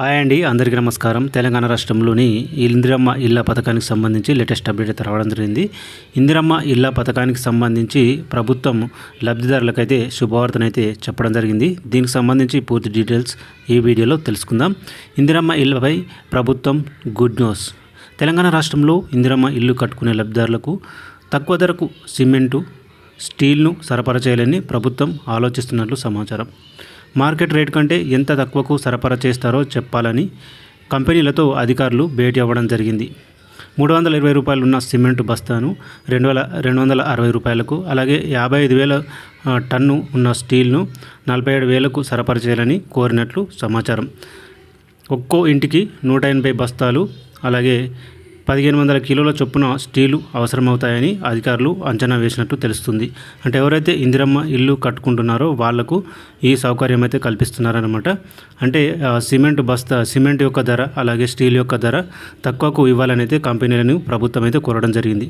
Hi అండి అందరికీ నమస్కారం. తెలంగాణ రాష్ట్రంలోని ఇందిరమ్మ ఇళ్ళ పథకానికి సంబంధించి లేటెస్ట్ అప్డేట్ అయితే రావడం జరిగింది. ఇందిరమ్మ ఇళ్ళ పథకానికి సంబంధించి ప్రభుత్వం లబ్ధిదారులకైతే శుభవార్తనైతే చెప్పడం జరిగింది. దీనికి సంబంధించి పూర్తి డీటెయిల్స్ ఈ వీడియోలో తెలుసుకుందాం. ఇందిరమ్మ ఇళ్ళపై ప్రభుత్వం గుడ్ న్యూస్. తెలంగాణ రాష్ట్రంలో ఇందిరమ్మ ఇల్లు కట్టుకునే లబ్ధిదారులకు తక్కువ ధరకు సిమెంటు స్టీల్ను సరఫరా చేయాలని ప్రభుత్వం ఆలోచిస్తున్నట్లు సమాచారం. మార్కెట్ రేట్ కంటే ఎంత తక్కువకు సరఫరా చేస్తారో చెప్పాలని కంపెనీలతో అధికారులు భేటీ అవ్వడం జరిగింది. మూడు వందల ఇరవై రూపాయలు ఉన్న సిమెంట్ బస్తాను రెండు వేల రెండు వందల అరవై రూపాయలకు అలాగే యాభై ఐదు వేల టన్ను ఉన్న స్టీల్ను నలభై ఏడు వేలకు సరఫరా చేయాలని కోరినట్లు సమాచారం. ఒక్కో ఇంటికి నూట ఎనభై బస్తాలు అలాగే పదిహేను వందల కిలోల చొప్పున స్టీలు అవసరమవుతాయని అధికారులు అంచనా వేసినట్టు తెలుస్తుంది. అంటే ఎవరైతే ఇందిరమ్మ ఇల్లు కట్టుకుంటున్నారో వాళ్ళకు ఈ సౌకర్యం అయితే కల్పిస్తున్నారనమాట అంటే సిమెంట్ బస్తా సిమెంట్ యొక్క ధర అలాగే స్టీల్ యొక్క ధర తక్కువకు ఇవ్వాలని అయితే కంపెనీలను ప్రభుత్వం అయితే కోరడం జరిగింది.